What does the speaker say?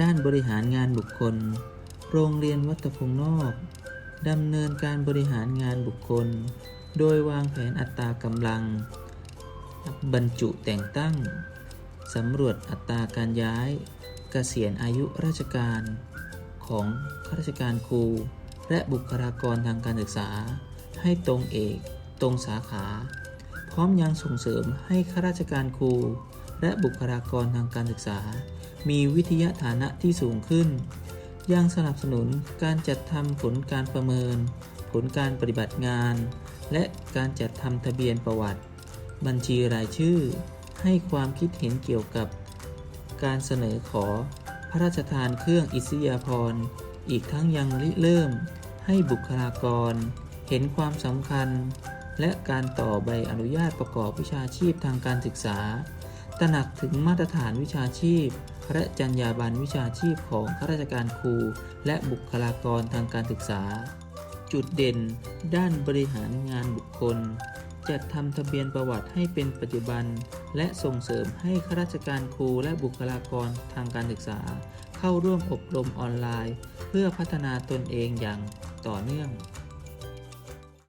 ด้านบริหารงานบุคคล โรงเรียนวัตพงนอกดำเนินการบริหารงานบุคคล โดยวางแผนอัตรากำลัง บรรจุแต่งตั้ง สำรวจอัตราการย้ายเกษียณอายุราชการ ของข้าราชการครู และบุคลากรทางการศึกษา ให้ตรงเอก ตรงสาขา พร้อมยังส่งเสริมให้ข้าราชการครู และบุคลากรทางการศึกษา มีวิทยาฐานะที่สูงขึ้น ยังสนับสนุนการจัดทำผลการประเมิน ผลการปฏิบัติงาน และการจัดทำทะเบียนประวัติ บัญชีรายชื่อ ให้ความคิดเห็นเกี่ยวกับ การเสนอขอ พระราชทานเครื่องอิสยาภรณ์อีกทั้งยังริเริ่ม ให้บุคลากร เห็นความสำคัญ และการต่อใบอนุญาตประกอบวิชาชีพทางการศึกษา ตระหนักถึงมาตรฐานวิชาชีพ และจรรยาบรรณวิชาชีพของข้าราชการครู และบุคลากรทางการศึกษา จุดเด่น ด้านบริหารงานบุคคล จัดทำทะเบียนประวัติให้เป็นปัจจุบัน และส่งเสริมให้ข้าราชการครูและบุคลากรทางการศึกษา เข้าร่วมอบรมออนไลน์ เพื่อพัฒนาตนเองอย่างต่อเนื่อง